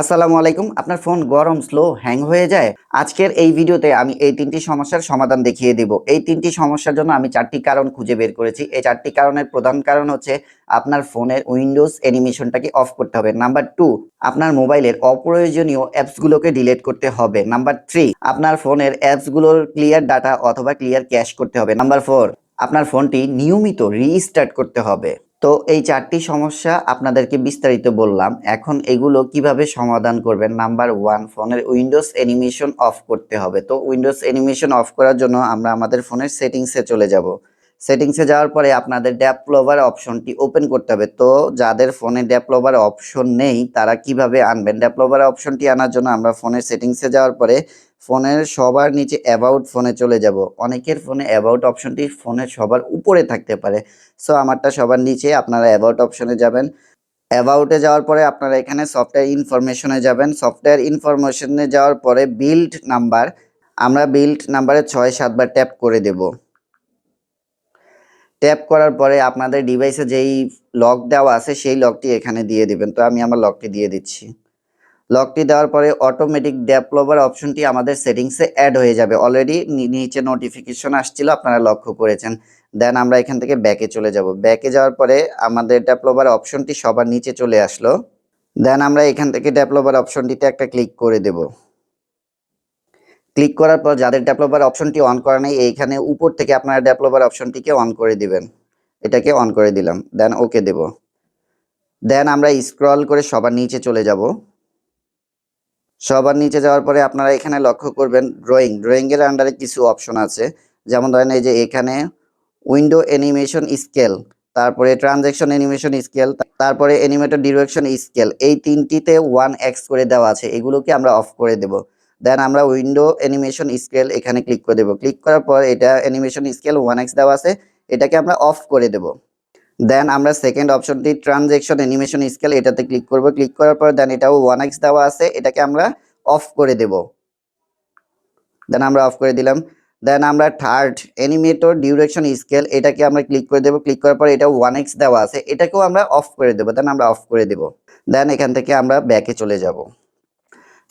আসসালামু আলাইকুম। আপনার ফোন গরম, স্লো, হ্যাং হয়ে যায়? আজকের এই ভিডিওতে আমি এই তিনটি সমস্যার সমাধান দেখিয়ে দেব। এই তিনটি সমস্যার জন্য আমি চারটি কারণ খুঁজে বের করেছি। এই চারটি কারণের প্রধান কারণ হচ্ছে আপনার ফোনের উইন্ডোজ অ্যানিমেশনটাকে অফ করতে হবে। নাম্বার টু, আপনার মোবাইলের অপ্রয়োজনীয় অ্যাপসগুলোকে ডিলিট করতে হবে। নাম্বার থ্রি, আপনার ফোনের অ্যাপসগুলোর ক্লিয়ার ডাটা অথবা ক্লিয়ার ক্যাশ করতে হবে। নাম্বার ফোর, আপনার ফোনটি নিয়মিত রিস্টার্ট করতে হবে। তো এই চারটি সমস্যা আপনাদেরকে বিস্তারিত বললাম। এখন এগুলো কীভাবে সমাধান করবেন? নাম্বার ওয়ান, ফোনের উইন্ডোজ অ্যানিমেশন অফ করতে হবে। তো উইন্ডোজ অ্যানিমেশন অফ করার জন্য আমরা আমাদের ফোনের সেটিংসে চলে যাব। সেটিংসে যাওয়ার পরে আপনাদের ডেভেলপার অপশনটি ওপেন করতে হবে। তো যাদের ফোনে ডেভেলপার অপশন নেই, তারা কীভাবে আনবেন? ডেভেলপার অপশনটি আনার জন্য আমরা ফোনের সেটিংসে যাওয়ার পরে ফোনের সবার নিচে অ্যাবাউট ফোনে চলে যাব। অনেকের ফোনে অ্যাবাউট অপশনটি ফোনের সবার উপরে থাকতে পারে। সো আমারটা সবার নিচে, আপনারা অ্যাবাউট অপশনে যাবেন। অ্যাবাউটে যাওয়ার পরে আপনারা এখানে সফটওয়্যার ইনফরমেশনে যাবেন। সফটওয়্যার ইনফরমেশনে যাওয়ার পরে বিল্ড নাম্বার আমরা বিল্ড নাম্বারে ছয়, সাতবার ট্যাপ করে দেব। ট্যাপ করার পরে আপনাদের ডিভাইসে যেই লক দেওয়া আছে, সেই লকটি এখানে দিয়ে দিবেন। তো আমি আমার লকটি দিয়ে দিচ্ছি। লকটি দেওয়ার পরে অটোমেটিক ডেভেলপার অপশনটি আমাদের সেটিংসে অ্যাড হয়ে যাবে। অলরেডি নিচে নোটিফিকেশন আসছিল, আপনারা লক্ষ্য করেছেন। দেন আমরা এখান থেকে ব্যাকে চলে যাব। ব্যাকে যাওয়ার পরে আমাদের ডেভেলপার অপশনটি সবার নিচে চলে আসলো। দেন আমরা এখান থেকে ডেভেলপার অপশনটিতে একটা ক্লিক করে দেব। ক্লিক করার পর যাদের ডেভেলপার অপশনটি অন করা নেই, এইখানে উপর থেকে আপনারা ডেভেলপার অপশনটিকে অন করে দিবেন। এটাকে অন করে দিলাম দেন ওকে দেব। দেন আমরা স্ক্রল করে সবার নিচে চলে যাব। সবার নিচে যাওয়ার পরে আপনারা এখানে লক্ষ্য করবেন ড্রয়িং ড্রয়িংয়ের আন্ডারে কিছু অপশন আছে। যেমন ধরেন এই যে এখানে উইন্ডো অ্যানিমেশন স্কেল তারপরে ট্রানজ্যাকশন অ্যানিমেশন স্কেল তারপরে অ্যানিমেটর ডিরেকশন স্কেল এই তিনটিতে ওয়ান এক্স করে দেওয়া আছে। এগুলোকে আমরা অফ করে দেব। দেন আমরা উইন্ডো অ্যানিমেশন স্কেল এখানে ক্লিক করে দেবো। ক্লিক করার পর এটা অ্যানিমেশন স্কেল ওয়ান এক্স দেওয়া আছে, এটাকে আমরা অফ করে দেবো। দেন আমরা সেকেন্ড অপশনটি ট্রানজ্যাকশন অ্যানিমেশন স্কেল এটাতে ক্লিক করব। ক্লিক করার পর দেন এটাও ওয়ান এক্স দেওয়া আছে, এটাকে আমরা অফ করে দেব। দেন আমরা অফ করে দিলাম। দেন আমরা থার্ড অ্যানিমেটর ডিউরেকশন স্কেল এটাকে আমরা ক্লিক করে দেব। ক্লিক করার পর এটা ওয়ান এক্স দেওয়া আছে, এটাকেও আমরা অফ করে দেবো। দেন আমরা অফ করে দেব। দেন এখান থেকে আমরা ব্যাকে চলে যাব।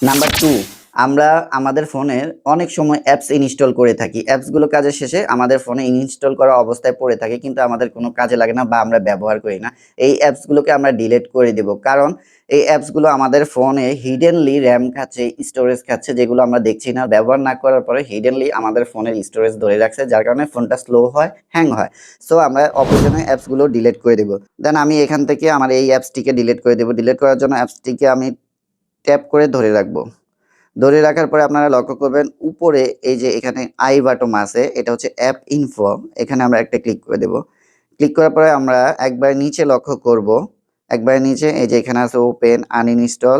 নাম্বার টু আমরা আমাদের ফোনের অনেক সময় অ্যাপস ইনস্টল করে থাকি। অ্যাপসগুলো কাজের শেষে আমাদের ফোনে ইনস্টল করা অবস্থায় পড়ে থাকে, কিন্তু আমাদের কোনো কাজে লাগে না বা আমরা ব্যবহার করি না। এই অ্যাপসগুলোকে আমরা ডিলেট করে দেব। কারণ এই অ্যাপসগুলো আমাদের ফোনে হিডেনলি র্যাম খাচ্ছে স্টোরেজ খাচ্ছে, যেগুলো আমরা দেখছি না। ব্যবহার না করার পরে হিডেনলি আমাদের ফোনের স্টোরেজ ধরে রাখছে, যার কারণে ফোনটা স্লো হয় হ্যাং হয়। সো আমরা অপ্রয়োজনীয় অ্যাপসগুলো ডিলেট করে দেব। দেন আমি এখান থেকে আমার এই অ্যাপসটিকে ডিলেট করে দেব। ডিলিট করার জন্য অ্যাপসটিকে আমি ট্যাপ করে ধরে রাখব। ধরে রাখার পরে আপনারা লক্ষ্য করবেন, উপরে এই যে এখানে আই বাটম আছে, এটা হচ্ছে অ্যাপ ইনফো। এখানে আমরা একটা ক্লিক করে দেব। ক্লিক করার পরে আমরা একবার নিচে লক্ষ্য করব। একবার নিচে, এই যে এখানে আছে ওপেন আনইনস্টল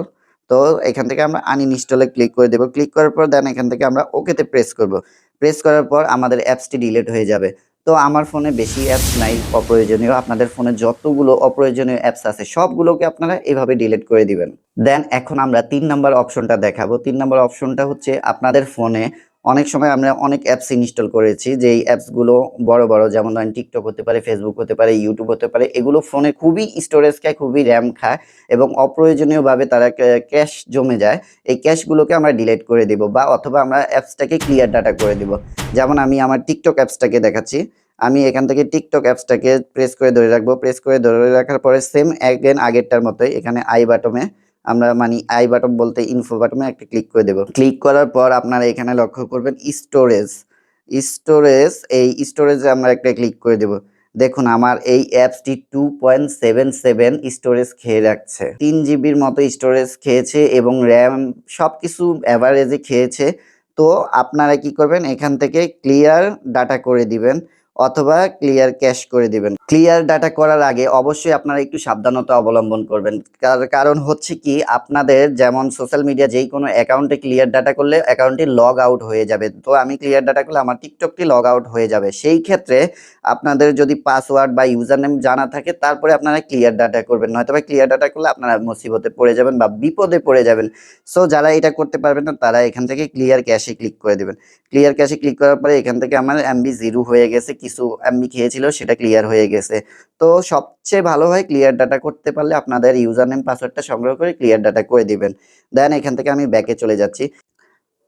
তো এখান থেকে আমরা আনইনস্টলে ক্লিক করে দেব। ক্লিক করার পর দেন এখান থেকে আমরা ওকেতে প্রেস করব। প্রেস করার পর আমাদের অ্যাপসটি ডিলিট হয়ে যাবে। তো আমার ফোনে বেশি অ্যাপস নাই অপ্রয়োজনীয়। আপনাদের ফোনে যতগুলো অপ্রয়োজনীয় অ্যাপস আছে, সবগুলোকে আপনারা এভাবে ডিলিট করে দিবেন। দেন এখন আমরা তিন নাম্বার অপশনটা দেখাবো। তিন নাম্বার অপশনটা হচ্ছে আপনাদের ফোনে অনেক সময় আমরা অনেক অ্যাপস ইনস্টল করেছি যে এই অ্যাপসগুলো বড় বড় যেমন ধরেন টিকটক হতে পারে ফেসবুক হতে পারে ইউটিউব হতে পারে, এগুলো ফোনে খুবই স্টোরেজ খায়, খুবই র্যাম খায় এবং অপ্রয়োজনীয়ভাবে তারা ক্যাশ জমে যায়। এই ক্যাশগুলোকে আমরা ডিলিট করে দিব বা অথবা আমরা অ্যাপসটাকে ক্লিয়ার ডাটা করে দিব। যেমন আমি আমার টিকটক অ্যাপসটাকে দেখাচ্ছি। আমি এখান থেকে টিকটক অ্যাপসটাকে প্রেস করে ধরে রাখব। প্রেস করে ধরে রাখার পরে সেম অ্যাগেন আগেরটার মতোই এখানে আই বাটমে আমরা মানে আই বাটন বলতে ইনফো বাটনে একটা ক্লিক করে দেব। ক্লিক করার পর আপনারা এখানে লক্ষ্য করবেন স্টোরেজ স্টোরেজ এই স্টোরেজে আমরা একটা ক্লিক করে দেব। দেখুন, আমার এই অ্যাপসটি two point seven seven storage খেয়ে রাখছে। তিন জিবির মতো স্টোরেজ খেয়েছে এবং র্যাম সব কিছু অ্যাভারেজে খেয়েছে। তো আপনারা কি করবেন? এখান থেকে ক্লিয়ার ডাটা করে দিবেন। অথবা ক্লিয়ার ক্যাশ করে দিবেন। ক্লিয়ার ডাটা করার আগে অবশ্যই আপনারা একটু সাবধানতা অবলম্বন করবেন। কার- কারণ হচ্ছে কি, আপনাদের যেমন সোশ্যাল মিডিয়া যেই কোনো অ্যাকাউন্টে ক্লিয়ার ডাটা করলে অ্যাকাউন্টটি লগ আউট হয়ে যাবে। তো আমি ক্লিয়ার ডাটা করলে আমার টিকটকটি লগ আউট হয়ে যাবে। সেই ক্ষেত্রে আপনাদের যদি পাসওয়ার্ড বা ইউজার নেম জানা থাকে, তারপরে আপনারা ক্লিয়ার ডাটা করবেন। নয়তো বা ক্লিয়ার ডাটা করলে আপনারা মুসিবতে পড়ে যাবেন বা বিপদে পড়ে যাবেন। সো যারা এটা করতে পারবেন না, তারা এখান থেকে ক্লিয়ার ক্যাশে ক্লিক করে দেবেন। ক্লিয়ার ক্যাশে ক্লিক করার পরে এখান থেকে আমার এমবি জিরো হয়ে গেছে। কিছু এমবি খেয়েছিল, সেটা ক্লিয়ার হয়ে গেছে। তো সবচেয়ে ভালো হয় ক্লিয়ার ডাটা করতে পারলে আপনাদের ইউজার নেম পাসওয়ার্ডটা সংগ্রহ করে ক্লিয়ার ডাটা করে দিবেন। দেন এখান থেকে আমি ব্যাকে চলে যাচ্ছি।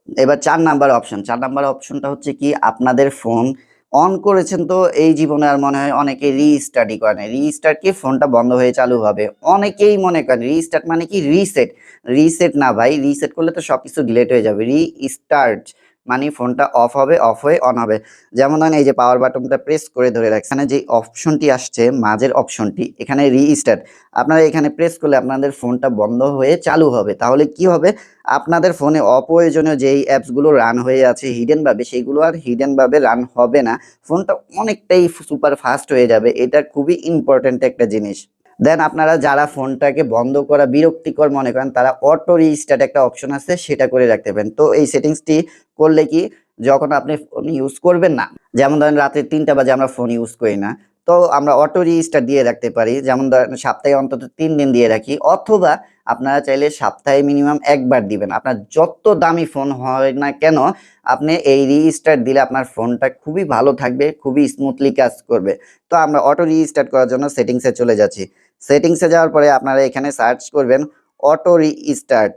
এবার চার নাম্বার অপশন চার নাম্বার অপশনটা হচ্ছে কি, আপনাদের ফোন অন করেছেন তো এই জীবনে আর মনে হয় অনেকে রিস্টার্টই করে না রিস্টার্ট কি? ফোনটা বন্ধ হয়ে চালু হবে। অনেকেই মনে করেন রিস্টার্ট মানে কি? রিসেট রিসেট না ভাই রিসেট করলে তো সব কিছু ডিলেট হয়ে যাবে। রিস্টার্ট মানে ফোনটা অফ হবে, অফ হয়ে অন হবে। যেমন ধরেন এই যে পাওয়ার বাটনটা প্রেস করে ধরে রাখছেন এখানে যে অপশনটি আসছে, মাঝের অপশনটি এখানে রিস্টার্ট আপনারা এখানে প্রেস করলে আপনাদের ফোনটা বন্ধ হয়ে চালু হবে। তাহলে কি হবে? আপনাদের ফোনে অপ্রয়োজনীয় যেই অ্যাপসগুলো রান হয়ে আছে হিডেনভাবে সেইগুলো আর হিডেনভাবে রান হবে না। ফোনটা অনেকটাই সুপার ফাস্ট হয়ে যাবে। এটা খুবই ইম্পর্ট্যান্ট একটা জিনিস। দেন আপনারা যারা ফোনটাকে বন্ধ করা বিরক্তিকর মনে করেন, তারা অটো রিস্টার্ট একটা অপশন আছে, সেটা করে রাখতে পারেন। তো এই সেটিংসটি করলে কি, যখন আপনি ফোন ইউজ করবেন না, যেমন ধরেন রাতে তিনটা বাজে আমরা ফোন ইউজ করি না, তো আমরা অটো রিস্টার্ট দিয়ে রাখতে পারি, যেমন ধরেন সপ্তাহে অন্তত তিন দিন দিয়ে রাখি, অথবা আপনারা চাইলে সপ্তাহে মিনিমাম একবার দিবেন। আপনার যত দামি ফোন হয় না কেন, আপনি এই রিস্টার্ট দিলে আপনার ফোনটা খুবই ভালো থাকবে, খুবই স্মুথলি কাজ করবে। তো আমরা অটো রিস্টার্ট করার জন্য সেটিংসে চলে যাচ্ছি। সেটিংসে যাওয়ার পরে আপনারা এখানে সার্চ করবেন auto restart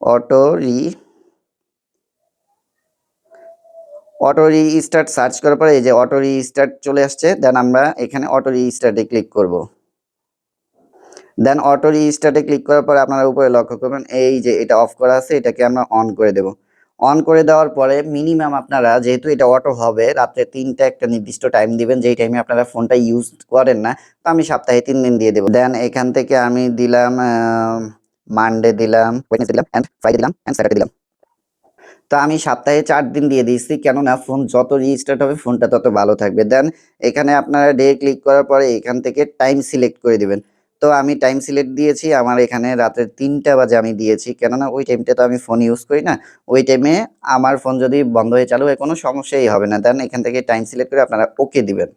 auto re auto restart search করার পরে এই যে অটো রিস্টার্ট চলে আসছে দেন আমরা এখানে অটো রিস্টার্টে ক্লিক করব। দেন অটো রিস্টার্টে ক্লিক করার পরে আপনারা উপরে লক্ষ্য করবেন, এই যে এটা অফ করা আছে, এটাকে আমরা অন করে দেব। অন করে দেওয়ার পরে মিনিমাম আপনারা, যেহেতু এটা অটো হবে, রাত্রে তিনটা একটা নির্দিষ্ট টাইম দিবেন, যেই টাইমে আপনারা ফোনটা ইউজ করেন না, তো আমি সপ্তাহে তিন দিন দিয়ে দেবো। দেন এখান থেকে আমি দিলাম মানডে দিলাম দিলাম ফ্রাইডে দিলাম স্যাটারডে দিলাম। তো আমি সপ্তাহে চার দিন দিয়ে দিয়েছি, কেননা ফোন যত রিস্টার্ট হবে ফোনটা তত ভালো থাকবে। দেন এখানে আপনারা ডে ক্লিক করার পরে এখান থেকে টাইম সিলেক্ট করে দিবেন। তো আমি টাইম সিলেক্ট দিয়েছি, আমার এখানে রাতের তিনটা বাজে আমি দিয়েছি। কেননা ওই টাইমটা তো আমি ফোন ইউজ করি না। ওই টাইমে আমার ফোন যদি বন্ধ হয়ে চালু হয়, কোনো সমস্যাই হবে না। দেন এখান থেকে টাইম সিলেক্ট করে আপনারা ওকে দিবেন।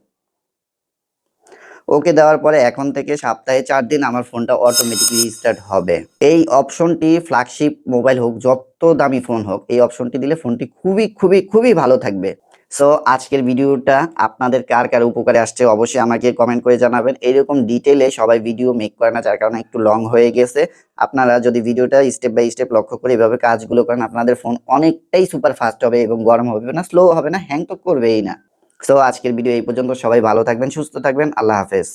ওকে দেওয়ার পরে এখন থেকে সপ্তাহে চার দিন আমার ফোনটা অটোমেটিকলি রিস্টার্ট হবে। এই অপশনটি ফ্ল্যাগশিপ মোবাইল হোক, যত দামি ফোন হোক, এই অপশনটি দিলে ফোনটি খুবই খুবই খুবই ভালো থাকবে। সো আজকের ভিডিওটা আপনাদের কার কার উপকারে আসছে অবশ্যই আমাকে কমেন্ট করে জানাবেন। এইরকম ডিটেলে সবাই ভিডিও মেক করে না, যার কারণে একটু লং হয়ে গেছে। আপনারা যদি ভিডিওটা স্টেপ বাই স্টেপ লক্ষ্য করে এভাবে কাজগুলো করেন, আপনাদের ফোন অনেকটাই সুপার ফাস্ট হবে এবং গরম হবে না স্লো হবে না হ্যাং তো করবেই না। সো আজকের ভিডিও এই পর্যন্ত সবাই ভালো থাকবেন, সুস্থ থাকবেন, আল্লাহ হাফেজ।